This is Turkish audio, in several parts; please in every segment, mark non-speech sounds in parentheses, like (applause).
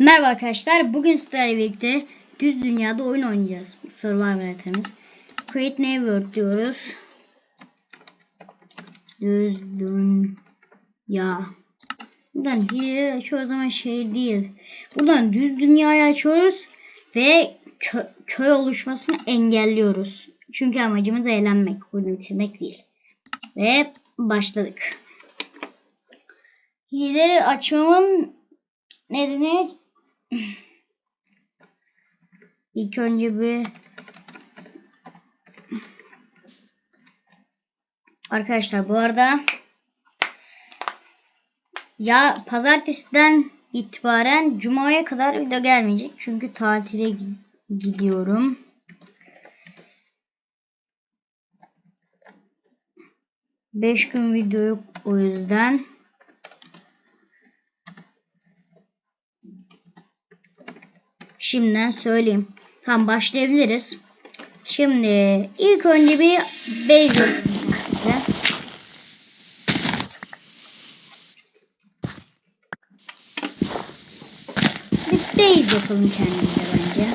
Merhaba arkadaşlar. Bugün sizlerle birlikte düz dünyada oyun oynayacağız. Survivor haritamız. Create New World diyoruz. Düz dünya. Buradan hile açıyoruz zaman şey değil. Buradan düz dünyayı açıyoruz ve kö köy oluşmasını engelliyoruz. Çünkü amacımız eğlenmek, oyunu bitirmek değil. Ve başladık. Hileleri açmamın nedeni ilk önce bir Arkadaşlar bu arada ya pazartesiden itibaren cumaya kadar video gelmeyecek. Çünkü tatile gidiyorum. Beş gün video yok o yüzden. Şimdiden söyleyeyim. Tam başlayabiliriz. Şimdi ilk önce bir base bize. Bir base yapalım kendimize bence.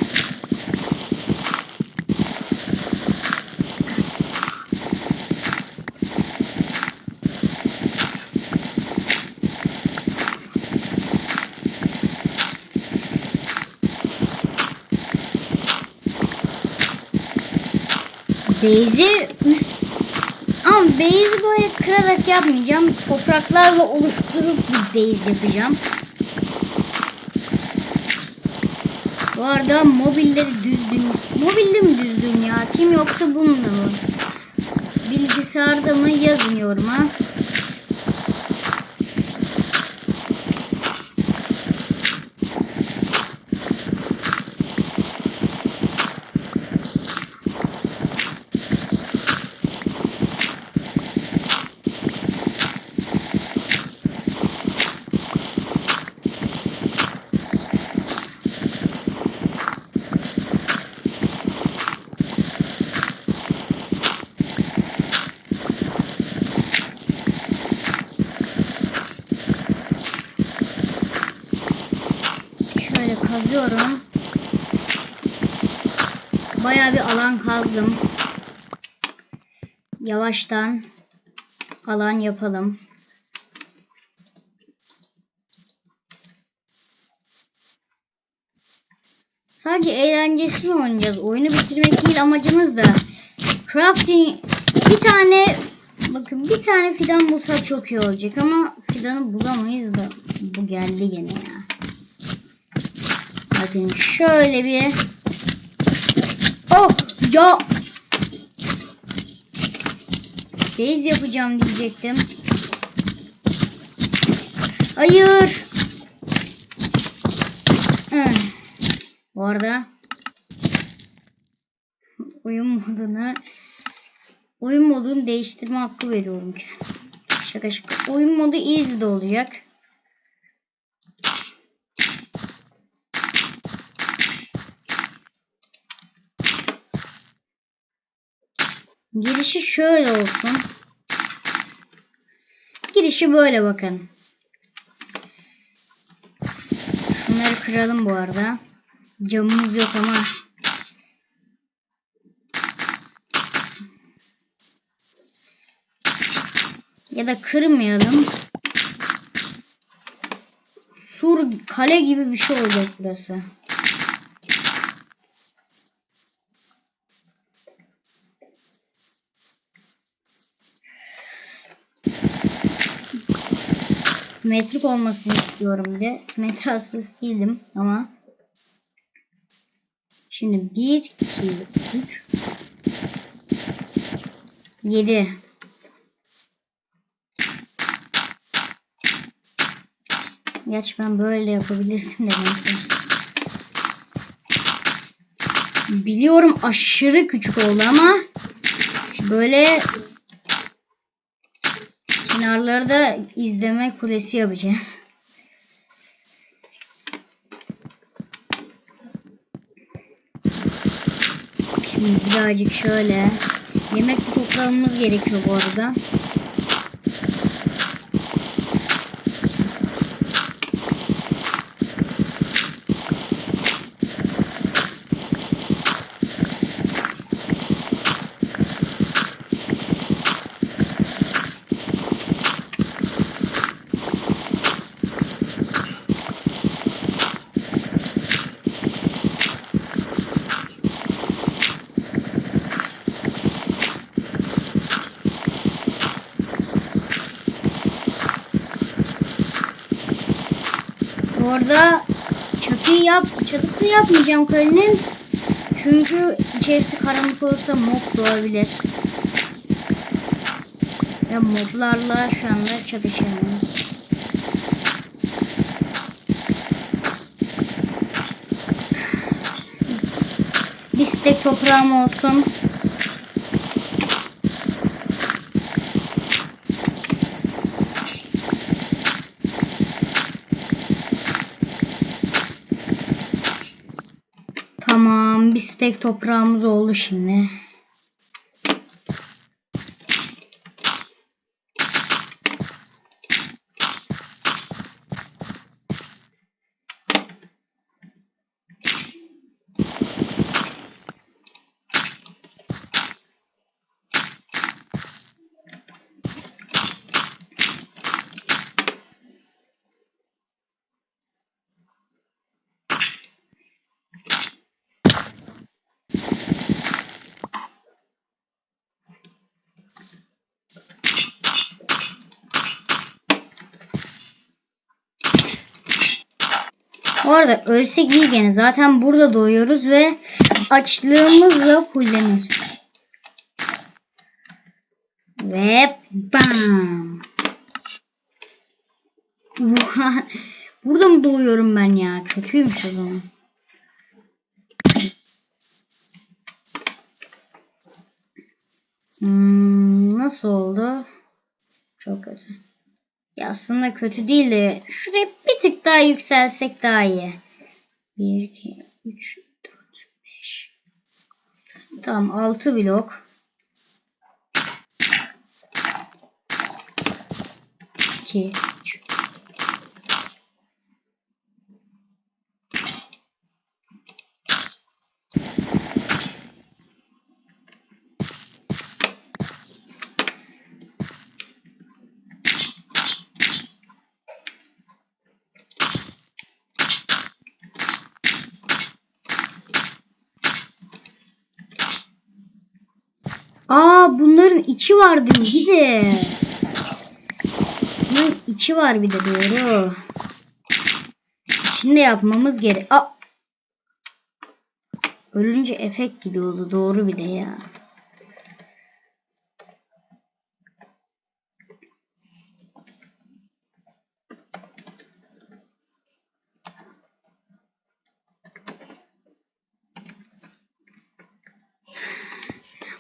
Base'i üst ama base'i böyle kırarak yapmayacağım. Topraklarla oluşturup bir base yapacağım. Bu arada mobilleri düzgün. Mobilde mi düzgün ya? Atayım yoksa bununla mı? Bilgisayarda mı yazın yoruma. Şöyle kazıyorum. Bayağı bir alan kazdım. Yavaştan alan yapalım. Sadece eğlencesini oynayacağız. Oyunu bitirmek değil amacımız da. Crafting bir tane bakın bir tane fidan bulsak çok iyi olacak ama fidanı bulamayız da bu geldi gene ya. Bakın şöyle bir Oh ya Base yapacağım diyecektim. Hayır. Hmm. Bu arada oyun modunu oyun modunu değiştirme hakkı veriyorum ki. Şaka şaka. Oyun modu easy de olacak. Girişi şöyle olsun. Girişi böyle bakın. Şunları kıralım bu arada. Camımız yok ama. Ya da kırmayalım. Sur kale gibi bir şey olacak burası. Simetrik olmasını istiyorum de. Simetri hastası değilim ama şimdi 1 2 3 7 Gerçi ben böyle yapabilirsin de neyse. Biliyorum aşırı küçük oldu ama böyle Kenarları izleme kulesi yapacağız. Şimdi birazcık şöyle. Yemek toplamamız gerekiyor bu arada. Bu arada çatıyı yap, çatısını yapmayacağım kalenin. Çünkü içerisi karanlık olursa mob doğabilir. Ve moblarla şu anda çatışamayız. Bir stek toprağım olsun. Stek toprağımız oldu şimdi. Bu arada ölsek iyi gene. Zaten burada doğuyoruz ve açlığımızla fullenir. Ve bam. (laughs) burada mı doğuyorum ben ya? Kötüymüş o zaman. Hmm, nasıl oldu? Çok kötü. Ya aslında kötü değil de şuraya bir tık daha yükselsek daha iyi. 1, 2, 3, 4, 5. Tamam 6 blok. 2, 3. Aa bunların içi vardı bir de. Bunların içi var bir de doğru. De yapmamız gerek. Aa. Ölünce efekt gidiyordu doğru bir de ya.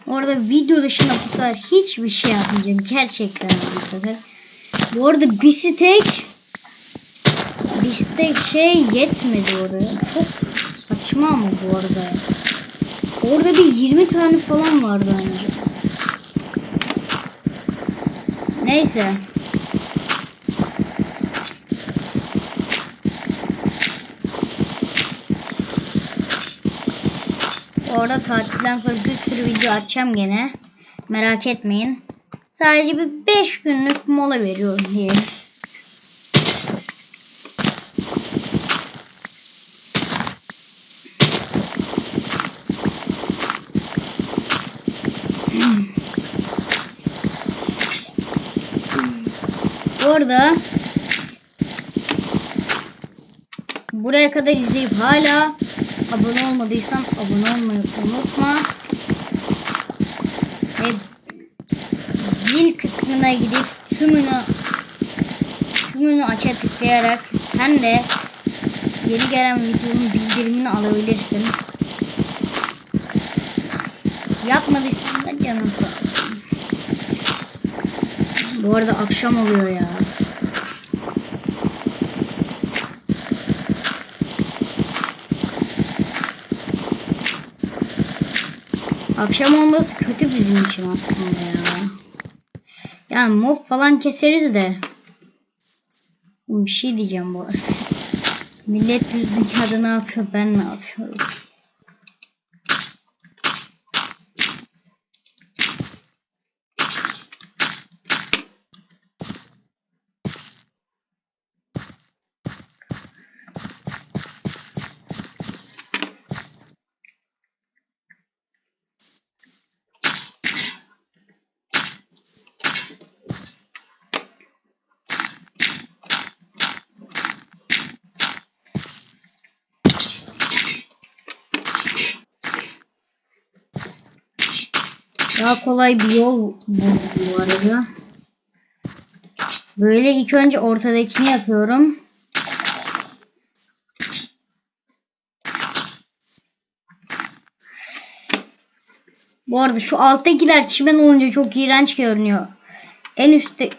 Orada video dışında bu sefer hiçbir şey yapmayacağım. Gerçekten bu sefer. Bu arada bir stek bir stek şey yetmedi oraya. Çok saçma ama bu arada. Orada bir 20 tane falan vardı önce. Neyse. Orada tatilden sonra bir sürü video açacağım gene. Merak etmeyin. Sadece bir 5 günlük mola veriyorum diye. Orada buraya kadar izleyip hala abone olmadıysan abone olmayı unutma. Ve zil kısmına gidip tümünü tümünü aça tıklayarak sen de yeni gelen videonun bildirimini alabilirsin. Yapmadıysan da canın sağ olsun. Bu arada akşam oluyor ya. Akşam olması kötü bizim için aslında ya. Yani mob falan keseriz de. Bir şey diyeceğim bu arada. Millet düz dünyada ne yapıyor ben ne yapıyorum. Daha kolay bir yol buldum bu arada. Böyle ilk önce ortadakini yapıyorum. Bu arada şu alttakiler çimen olunca çok iğrenç görünüyor. En üstte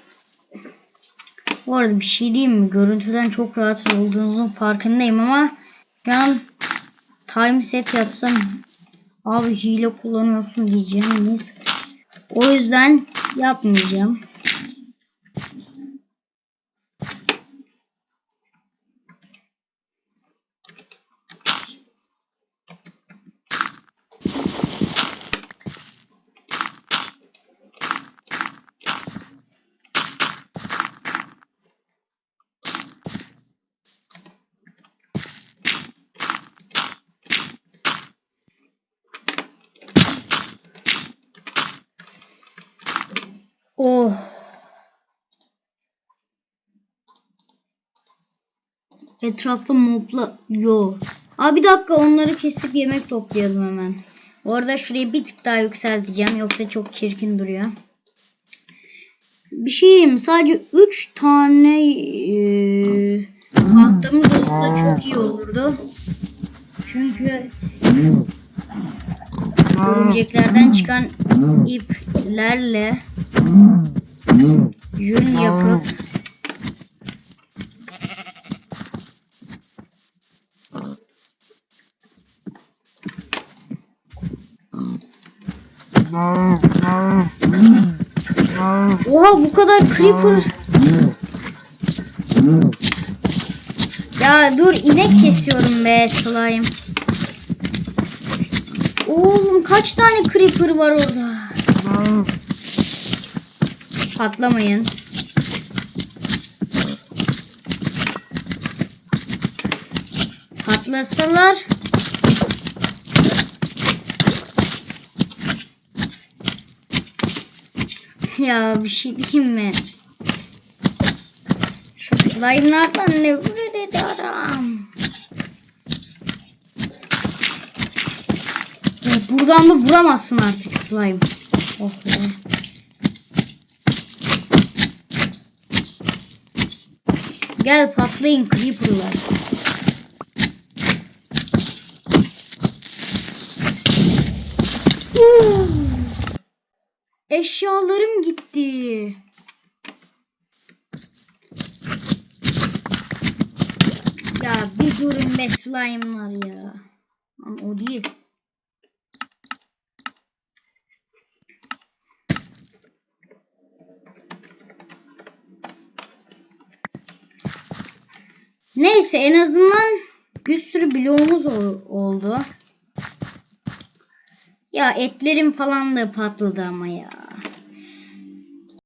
bu arada bir şey diyeyim mi? Görüntüden çok rahatsız olduğunuzun farkındayım ama an time set yapsam abi hile kullanıyorsun diyeceğim. O yüzden yapmayacağım. Oh. Etrafta mobla yo. Aa bir dakika onları kesip yemek toplayalım hemen. Bu arada şurayı bir tık daha yükselteceğim yoksa çok çirkin duruyor. Bir şey diyeyim mi? sadece 3 tane eee, tahtamız olsa çok iyi olurdu. Çünkü örümceklerden çıkan iplerle yün yapıp bu kadar creeper. Ya dur inek kesiyorum be slime. Oğlum kaç tane creeper var orada? Patlamayın. Patlasalar Ya bir şey diyeyim mi? Şu slime'lardan nefret ediyorum. Ya buradan da vuramazsın artık slime. Oh be. Gel patlayın creeper'lar. Eşyalarım gitti. Ya bir durun be slime'lar ya. Ama o değil. Neyse en azından bir sürü bloğumuz ol- oldu. Ya etlerim falan da patladı ama ya.